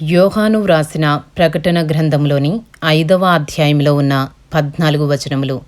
యోహాను వ్రాసిన ప్రకటన గ్రంథంలోని ఐదవ అధ్యాయంలో ఉన్న పద్నాలుగు వచనములు.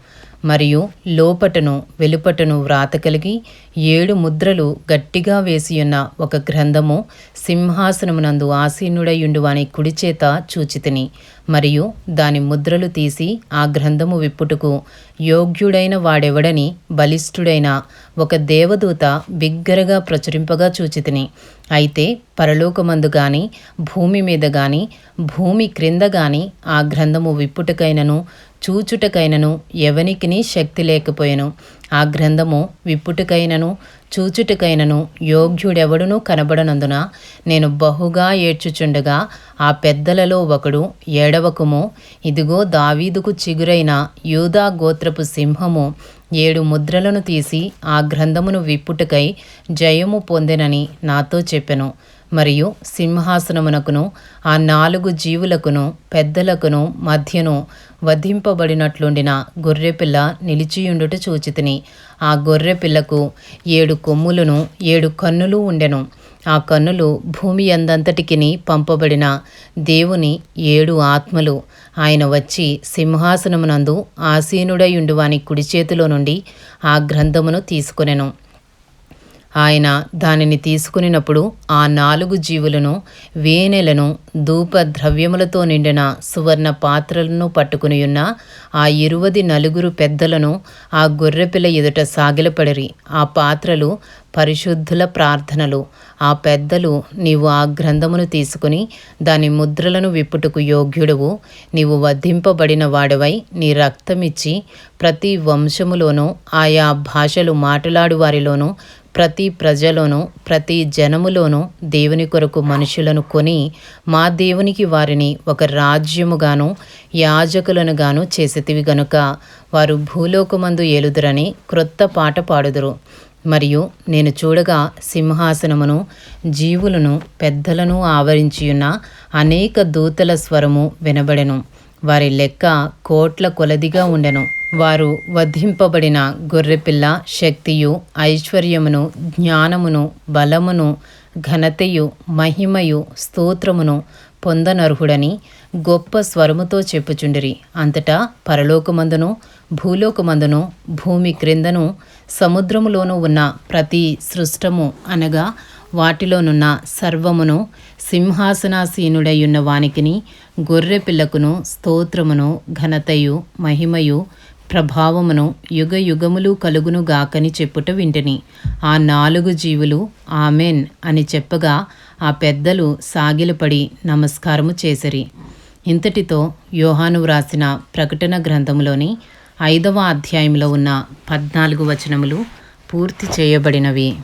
మరియు లోపటను వెలుపటను వ్రాత కలిగి ఏడు ముద్రలు గట్టిగా వేసియున్న ఒక గ్రంథము సింహాసనమునందు ఆసీనుడయుండు వాని కుడిచేత చూచితిని. మరియు దాని ముద్రలు తీసి ఆ గ్రంథము విప్పుటకు యోగ్యుడైన వాడెవడని బలిష్ఠుడైన ఒక దేవదూత బిగ్గరగా ప్రచురింపగా చూచితిని. అయితే పరలోకమందు గాని భూమి మీద గాని భూమి క్రింద గాని ఆ గ్రంథము విప్పుటకైనను చూచుటకైనను ఎవనికిని శక్తి లేకపోయెను. ఆ గ్రంథము విప్పుటకైనను చూచుటకైనను యోగ్యుడెవడునూ కనబడనందున నేను బహుగా ఏడ్చుచుండగా ఆ పెద్దలలో ఒకడు ఏడవకుము ఇదిగో దావీదుకు చిగురైన యూదా గోత్రపు సింహము ఏడు ముద్రలను తీసి ఆ గ్రంథమును విప్పుటకై జయము పొందెనని నాతో చెప్పెను. మరియు సింహాసనమునకును ఆ నాలుగు జీవులకును పెద్దలకును మధ్యను వధింపబడినట్లుండిన గొర్రెపిల్ల నిలిచియుండుట చూచితిని. ఆ గొర్రెపిల్లకు ఏడు కొమ్ములను ఏడు కన్నులు ఉండెను. ఆ కన్నులు భూమి అందంతటికిని పంపబడిన దేవుని ఏడు ఆత్మలు. ఆయన వచ్చి సింహాసనమునందు ఆసీనుడయుండువాని వాని కుడి చేతిలో నుండి ఆ గ్రంథమును తీసుకొనెను. ఆయన దానిని తీసుకునినప్పుడు ఆ నాలుగు జీవులను వేనెలను ధూప ద్రవ్యములతో నిండిన సువర్ణ పాత్రలను పట్టుకునియున్న ఆ ఇరువది నలుగురు పెద్దలను ఆ గొర్రెపిల్ల ఎదుట సాగిలపడిరి. ఆ పాత్రలు పరిశుద్ధుల ప్రార్థనలు. ఆ పెద్దలు నీవు ఆ గ్రంథమును తీసుకుని దాని ముద్రలను విప్పుటకు యోగ్యుడువు. నీవు వధింపబడిన వాడవై నీ రక్తమిచ్చి ప్రతి వంశములోనూ ఆయా భాషలు మాట్లాడు వారిలోనూ ప్రతి ప్రజలోనూ ప్రతి జనములోనూ దేవుని కొరకు మనుషులను కొని మా దేవునికి వారిని ఒక రాజ్యముగాను యాజకులను గాను చేసేటివి గనుక వారు భూలోకమందు ఏలుదురని క్రొత్త పాట పాడుదురు. మరియు నేను చూడగా సింహాసనమును జీవులను పెద్దలను ఆవరించియున్న అనేక దూతల స్వరము వినబడెను. వారి లెక్క కోట్ల కొలదిగా ఉండెను. వారు వధింపబడిన గొర్రెపిల్ల శక్తియు ఐశ్వర్యమును జ్ఞానమును బలమును ఘనతయు మహిమయు స్తోత్రమును పొందనర్హుడని గొప్ప స్వరముతో చెప్పుచుండిరి. అంతటా పరలోకమందును భూలోకమందును భూమి క్రిందను సముద్రములోనూ ఉన్న ప్రతి సృష్టము అనగా వాటిలోనున్న సర్వమును సింహాసనాసీనుడయ్యున్న వానికిని గొర్రె పిల్లకును స్తోత్రమును ఘనతయు మహిమయు ప్రభావమును యుగ యుగములు కలుగును గాకని చెప్పుట వింటిని. ఆ నాలుగు జీవులు ఆమెన్ అని చెప్పగా ఆ పెద్దలు సాగిలపడి నమస్కారము చేసిరి. ఇంతటితో యోహాను వ్రాసిన ప్రకటన గ్రంథంలోని ఐదవ అధ్యాయంలో ఉన్న పద్నాలుగు వచనములు పూర్తి చేయబడినవి.